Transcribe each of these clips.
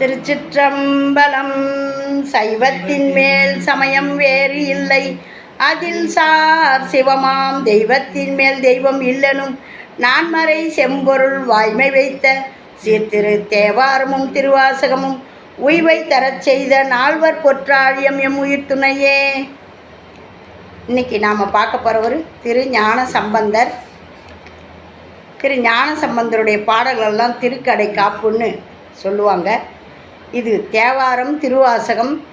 திருச்சிற்றம்பலம். சைவத்தின் மேல் சமயம் வேறு இல்லை. அதில் சார் சிவமாம் தெய்வத்தின் மேல் தெய்வம் இல்லனும் நான்மறை செம்பொருள் வாய்மை வைத்த சீர்திரு தேவாரமும் திருவாசகமும் உய்வை தரச் செய்த நால்வர் பொற்றாழியம் எம் உயிர் துணையே இன்னைக்கு நாம் பார்க்க போகிறவர் திரு ஞான சம்பந்தர். திரு ஞான சம்பந்தருடைய பாடல்களெல்லாம் திருக்கடை காப்புன்னு சொல்லுவாங்க. இது தேவாரம் திருவாசகம்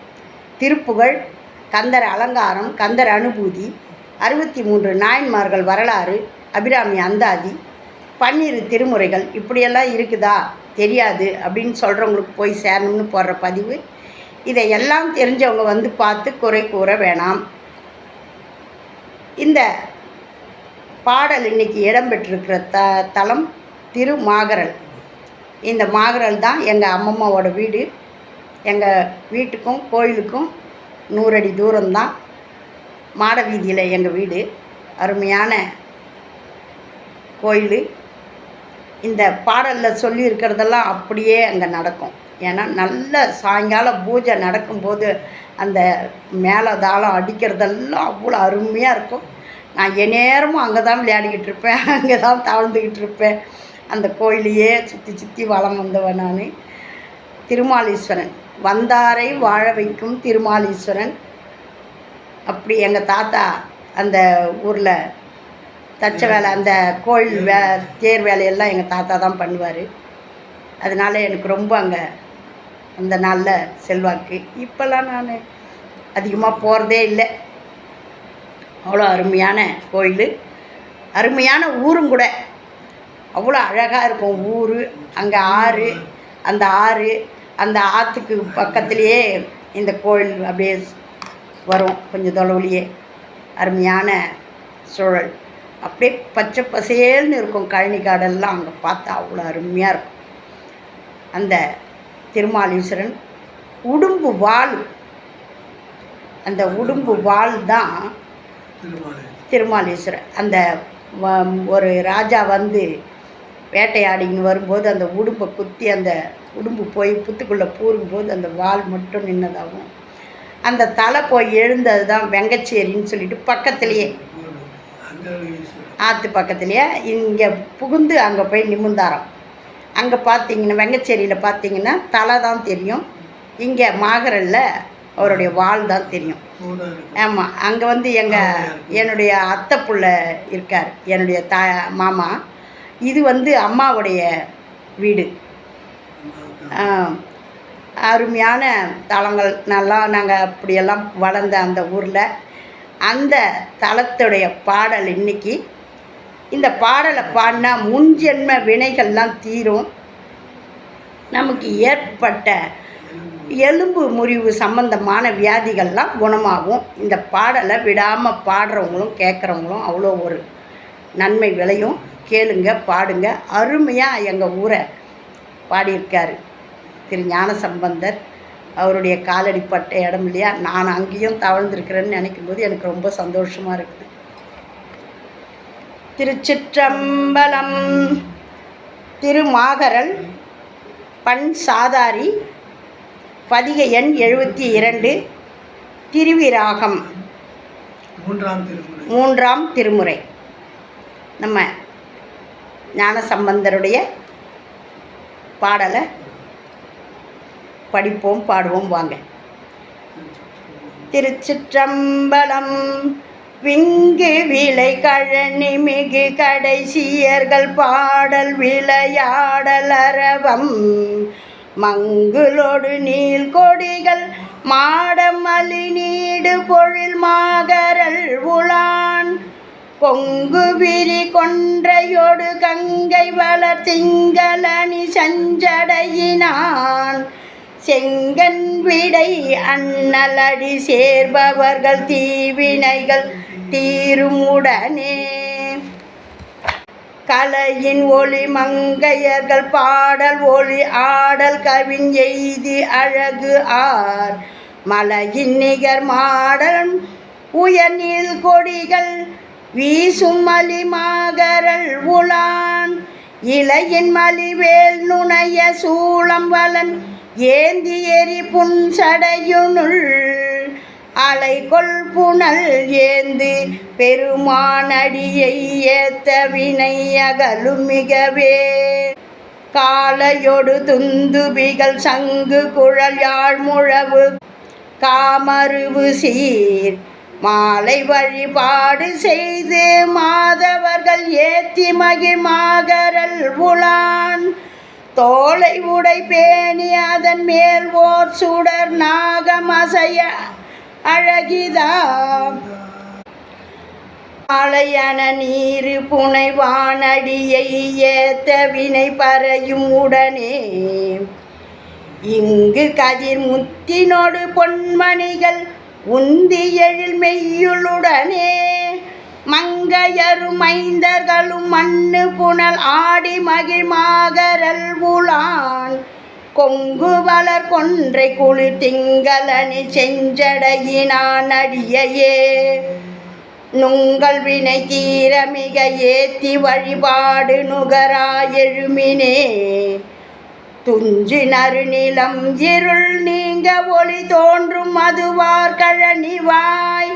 திருப்புகழ் கந்தர் அலங்காரம் கந்தர் அனுபூதி அறுபத்தி மூன்று நாயன்மார்கள் வரலாறு அபிராமி அந்தாதி பன்னிரு திருமுறைகள் இப்படியெல்லாம் இருக்குதா? தெரியாது அப்படின்னு சொல்கிறவங்களுக்கு போய் சேரணும்னு போடுற பதிவு. இதை எல்லாம் தெரிஞ்சவங்க வந்து பார்த்து குறை கூற வேணாம். இந்த பாடல் இன்னைக்கு இடம்பெற்றிருக்கிற த தலம் திருமாகரல் இந்த மாகரல் தான் எங்கள் அம்மம்மாவோட வீடு. எங்கள் வீட்டுக்கும் கோயிலுக்கும் நூறடி தூரம்தான் மாட வீதியில் எங்கள் வீடு. அருமையான கோயில். இந்த பாடலில் சொல்லியிருக்கிறதெல்லாம் அப்படியே அங்கே நடக்கும். ஏன்னா நல்ல சாயங்காலம் பூஜை நடக்கும்போது அந்த மேலே தாளம் அடிக்கிறதெல்லாம் அவ்வளோ அருமையாக இருக்கும். நான் எந்நேரமும் அங்கே தான் விளையாடிக்கிட்டு இருப்பேன். அங்கே தான் தவழ்ந்துக்கிட்டு இருப்பேன். அந்த கோயிலையே சுற்றி சுற்றி வளம் வந்தவன் நான். திருமாலீஸ்வரன். வந்தாரை வாழ வைக்கும் திருமாலீஸ்வரன். அப்படி எங்கள் தாத்தா அந்த ஊரில் தச்ச வேலை அந்த கோயில் வே தேர் வேலையெல்லாம் எங்கள் தாத்தா தான் பண்ணுவார். அதனால எனக்கு ரொம்ப அங்கே அந்த நாளில் செல்வாக்கு. இப்போல்லாம் நான் அதிகமாக போகிறதே இல்லை. அவ்வளோ அருமையான கோயில். அருமையான ஊரும் கூட. அவ்வளோ அழகாக இருக்கும் ஊர் அங்கே ஆறு அந்த ஆறு அந்த ஆற்றுக்கு பக்கத்துலேயே இந்த கோயில் அப்படியே வரும் கொஞ்சம் தொலைவுலையே. அருமையான சூழல். அப்படியே பச்சை பசேல்னு இருக்கும் கழனி காடெல்லாம் அங்கே பார்த்தா அவ்வளோ அருமையாக இருக்கும். அந்த திருமாலீஸ்வரன் உடும்பு வாள் அந்த உடும்பு வாள் தான் திருமாலீஸ்வரர் அந்த ஒரு ராஜா வந்து வேட்டையாடின்னு வரும்போது அந்த உடும்பை குத்தி அந்த உடும்பு போய் புத்துக்குள்ளே பூரும்போது அந்த வால் மட்டும் நின்னதாகும் அந்த தலை போய் எழுந்தது தான் வெங்கச்சேரின்னு சொல்லிட்டு பக்கத்துலேயே. ஆற்று பக்கத்துலேயே. இங்கே புகுந்து அங்கே போய் நிமிந்தாராம் அங்கே பார்த்தீங்கன்னா வெங்கச்சேரியில் பார்த்தீங்கன்னா தலை தான் தெரியும். இங்கே மாகரல்ல அவருடைய வால் தான் தெரியும். ஆமாம் அங்கே வந்து எங்கள் என்னுடைய அத்தை புள்ள இருக்கார் என்னுடைய தா மாமா. இது வந்து அம்மாவுடைய வீடு. அருமையான தலங்கள். நல்லா நாங்கள் அப்படியெல்லாம் வளர்ந்த அந்த ஊரில். அந்த தலத்துடைய பாடல் இன்னைக்கு. இந்த பாடலை பாடினா முன்ஜென்ம வினைகள்லாம் தீரும். நமக்கு ஏற்பட்ட எலும்பு முறிவு சம்பந்தமான வியாதிகள்லாம் குணமாகும். இந்த பாடலை விடாமல் பாடுறவங்களும் கேட்குறவங்களும் அவ்வளோ ஒரு நன்மை விளையும். கேளுங்க பாடுங்க. அருமையாக எங்கள் ஊரை பாடியிருக்காரு திரு ஞானசம்பந்தர். அவருடைய காலடிப்பட்ட இடம் இல்லையா? நான் அங்கேயும் தவழ்ந்திருக்கிறேன்னு நினைக்கும் போது எனக்கு ரொம்ப சந்தோஷமாக இருக்குது. திருச்சிற்றம்பலம் திருமாகரல் பண் சாதாரி பதிகை எண் எழுபத்தி இரண்டு திருவிராகம். மூன்றாம் திருமுறை. மூன்றாம் திருமுறை. நம்ம ஞானசம்பந்தருடைய பாடலை படிப்போம் பாடுவோம் வாங்க. திருச்சிற்றம்பலம் விங்கு விலை கழனி மிகு கடைசியர்கள் பாடல் விளையாடல் அரவம். மங்குலோடு நீல் கொடிகள் மாடமலி நீடு பொழில் மாகரல் உளான் பொங்கு விரி கொன்றையொடு கங்கை வளர் திங்களணி சஞ்சடையினான். செங்கன் விடை அண்ணலடி சேர்பவர்கள் தீவினைகள் தீருமுடனே கலையின் ஒளி மங்கையர்கள் பாடல் ஒளி ஆடல் கவின் எய்தி அழகு ஆர். மலையின் நிகர் மாடல் உயர்நீள் கொடிகள் வீசும் மலி மாகரல் உலான் இலையின் மலிவேல் நுணைய சூளம் வலன் ஏந்தி எரி புன்சடையுனுள் அலைகொள் புனல் ஏந்து பெருமானடியை ஏத்த வினை அகலும் மிகவே. காலையொடு துந்துபிகள் சங்கு குழல் யாழ்முழவு காமருவு சீர் மாலை வழிபாடு செய்து மாதவர்கள் ஏத்தி மகிழ்மாகரல் உளான் தோலை உடை பேணி அதன் மேல் ஓர் சுடர் நாகமசைய அழகிதாம் ஆலையன நீரு புனைவானடியை ஏத்த வினை பறையும் உடனே. இங்கு கதிர் முத்தினோடு பொன்மணிகள் உந்தியெழில் மெய்யுளுடனே மங்கையரும் மைந்தர்களும் மண்ணு புனல் ஆடி மகிழ்மாகரல் உளான் கொங்கு வளர் கொன்றை குளிர் திங்களனி செஞ்சடையினான் அடியையே. நுங்கள் வினை தீர மிக ஏத்தி வழிபாடு நுகரா துஞ்சினர் துஞ்சி இருள் நீங்க ஒளி தோன்றும் மதுவார் கழனிவாய்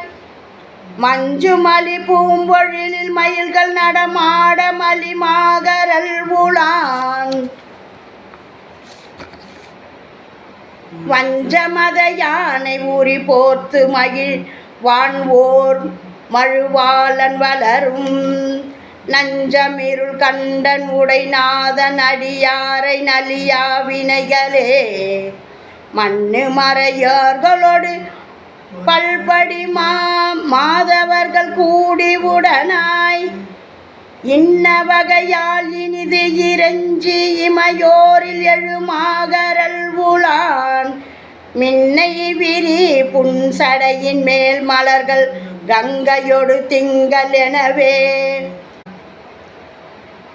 மஞ்சுமலி பூம்பொழிலில் மயில்கள் நடமாட மலிமாகரல் உளான் வஞ்சமத யானை ஊறி போர்த்து மகிழ் வான்வோர் மழுவாளன் வளரும். நஞ்சமிருள் கண்டன் உடைநாதன் அடியாரை நலியா வினைகளே. மண்ணு மறையோர்களோடு பல்படி மா மாதவர்கள் கூடி உடனாய். இன்ன வகையால் இனிது இறைஞ்சி இமையோரில் எழுமாகரல் உலான். மின்னை விரி புன்சடையின் மேல் மலர்கள் கங்கையொடு திங்கள் எனவே.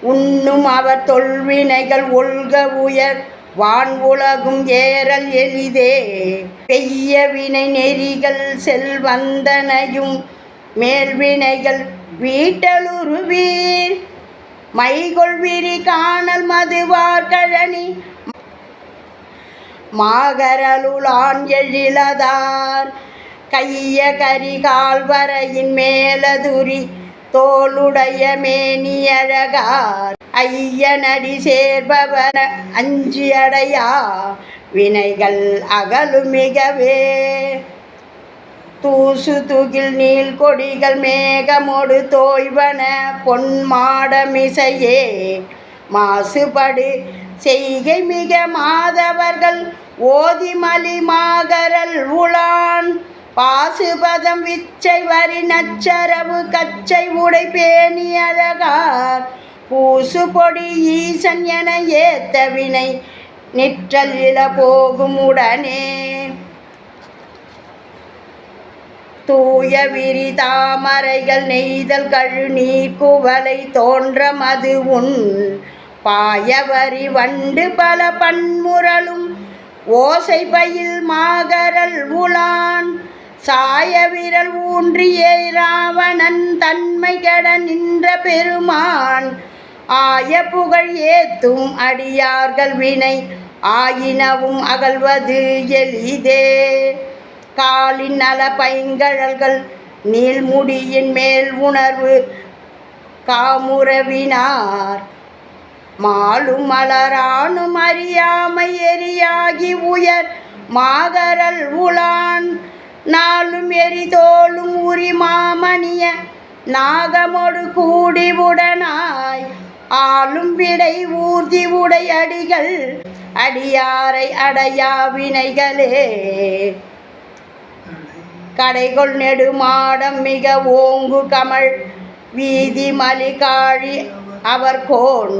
உண்ணும் அவர் தொல்வினைகள் ஒல்க உயர். வான் உலகும் ஏறல் எளிதே. பெய்ய வினை நெறிகள் செல்வந்தனையும். மேல்வினைகள் வீட்டலுருவீர். மைகொள்விரி காணல் மதுவார் கழனி. மாகரலுளான் எழிலதார். கைய கரிகால் வரையின் மேலதுரி. தோளுடைய மேனியழகார். ஐயனடி சேர்பவன அஞ்சி அடையா வினைகள் அகலுமிகவே தூசு துகில் நீல் கொடிகள் மேகமொடு தோய்வன பொன் மாடமிசையே மாசுபடு செய்கை மிக மாதவர்கள் ஓதிமலி மாகரல் உளான் பாசுபதம் விச்சை வரி நச்சரவு கச்சை உடை பேணி அழகார். பூசு பொடி ஈசன் என ஏத்த வினை நிற்றல் இல போகும் உடனே. தூய விரி தாமரைகள் நெய்தல் கழுநீர் குவலை தோன்ற மது உன். பாயவரி வண்டு பல பன்முரலும் ஓசை பயில் மாகரல் உலான். சாய விரல் ஊன்றிய ராவணன் தன்மை கெட நின்ற பெருமான். ஆய புகழ் ஏத்தும் அடியார்கள் வினை ஆயினவும் அகழ்வது எளிதே. காலின் நல பைங்கழல்கள் நீள்முடியின் மேல் உணர்வு காமுறவினார். மாலும் மலரானும் அறியாமை எரியாகி உயர் மாகரல் உலான் நாளும் எரிதோளும் உரி மாமணிய நாகமொடு கூடி உடனாய். ஆளும் விடை ஊர்தி உடை அடிகள் அடியாரை அடையா வினைகளே. கடைகொள் நெடுமாடம் மிக ஓங்கு கமல் வீதி மலிகாழி அவர் கோன்.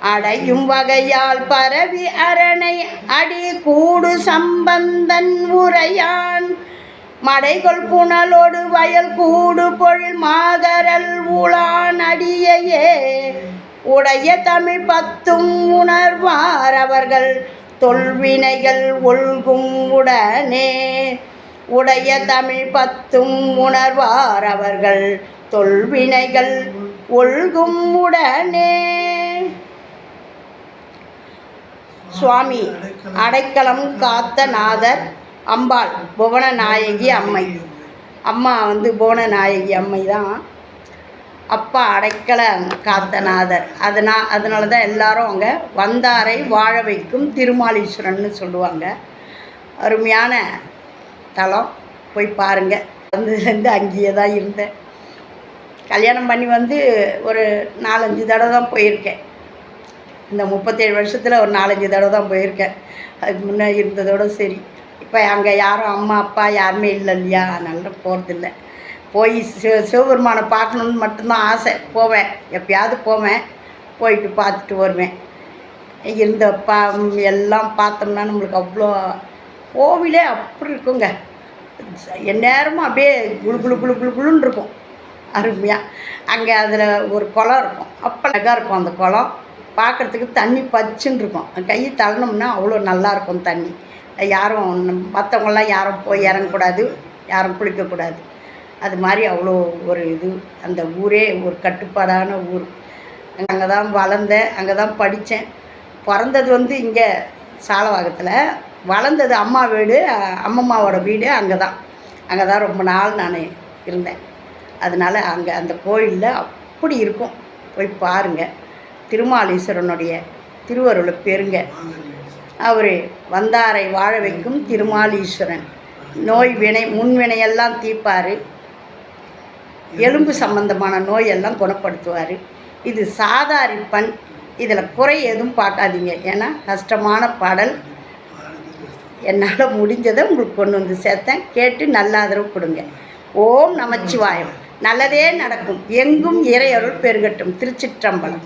அடையும் வகையால் பரவி அரணை அடி கூடு சம்பந்தன் உரையான். மடைகொள் புனலோடு வயல் கூடு பொழில் மாதரல் உளான் அடியையே. உடைய தமிழ் பத்தும் உணர்வார் அவர்கள் தொல்வினைகள் ஒல்கும் உடனே. உடைய தமிழ் பத்தும் உணர்வார் அவர்கள் தொல்வினைகள் ஒல்கும் உடனே. சுவாமி அடைக்கலம் காத்த நாதர் அம்பாள் புவனநாயகி அம்மை. அம்மா வந்து புவனநாயகி அம்மை தான். அப்பா அடைக்கல காத்தநாதர் அதனா அதனால தான் எல்லாரும் அங்கே வந்தாரை வாழ வைக்கும் திருமாலீஸ்வரன்னு சொல்லுவாங்க. அருமையான தலம். போய் பாருங்கள் வந்ததுலேருந்து அங்கேயே தான் இருந்தேன். கல்யாணம் பண்ணி வந்து ஒரு நாலஞ்சு தடவை தான் போயிருக்கேன். இந்த முப்பத்தேழு வருஷத்தில் ஒரு நாலஞ்சு தடவை தான் போயிருக்கேன். அதுக்கு முன்னே இருந்ததோட சரி. இப்போ அங்கே யாரும் அம்மா அப்பா யாருமே இல்லை இல்லையா அதனால போகிறதில்ல போய் சிவ சிவபெருமானை பார்க்கணுன்னு மட்டும்தான் ஆசை. போவேன். எப்பயாவது போவேன். போயிட்டு பார்த்துட்டு வருவேன். இருந்த பா எல்லாம் பார்த்தோம்னா நம்மளுக்கு அவ்வளோ கோவிலே அப்படி இருக்குங்க. எந்நேரமும் அப்படியே குளு குளு குளு குளு குளுன்னு இருக்கும். அருமையாக அங்கே அதில் ஒரு குளம் இருக்கும். அப்போ அழகாக இருக்கும் அந்த குளம். பார்க்குறதுக்கு தண்ணி பச்சுன்னு இருக்கும். கையை தள்ளணும்னா அவ்வளோ நல்லாயிருக்கும் தண்ணி. யாரும் மற்றவங்களாம் யாரும் போய் இறங்கக்கூடாது யாரும் குளிக்கக்கூடாது. அது மாதிரி அவ்வளோ ஒரு இது. அந்த ஊரே ஒரு கட்டுப்பாடான ஊர். அங்கே தான் வளர்ந்தேன் அங்கே தான் படித்தேன். பிறந்தது வந்து இங்கே சாலவாகத்தில் வளர்ந்தது அம்மா வீடு அம்மம்மாவோட வீடு அங்கே தான் அங்கே தான் ரொம்ப நாள் நான் இருந்தேன். அதனால் அங்கே அந்த கோயிலில் அப்படி இருக்கும். போய் பாருங்கள் திருமாலீஸ்வரனுடைய திருவருளை பெருங்க அவர் வந்தாரை வாழ வைக்கும் திருமாலீஸ்வரன். நோய் வினை முன்வினையெல்லாம் தீர்ப்பார். எலும்பு சம்பந்தமான நோயெல்லாம் குணப்படுத்துவார். இது சாதாரிப்பன் இதில் குறை எதுவும் பார்க்காதீங்க ஏன்னா கஷ்டமான பாடல். என்னால் முடிஞ்சதை உங்களுக்கு கொண்டு வந்து சேர்த்தேன். கேட்டு நல்ல ஆதரவு கொடுங்க. ஓம் நமச்சிவாயம். நல்லதே நடக்கும். எங்கும் இறையருள் பெருகட்டும். திருச்சிற்றம்பலம்.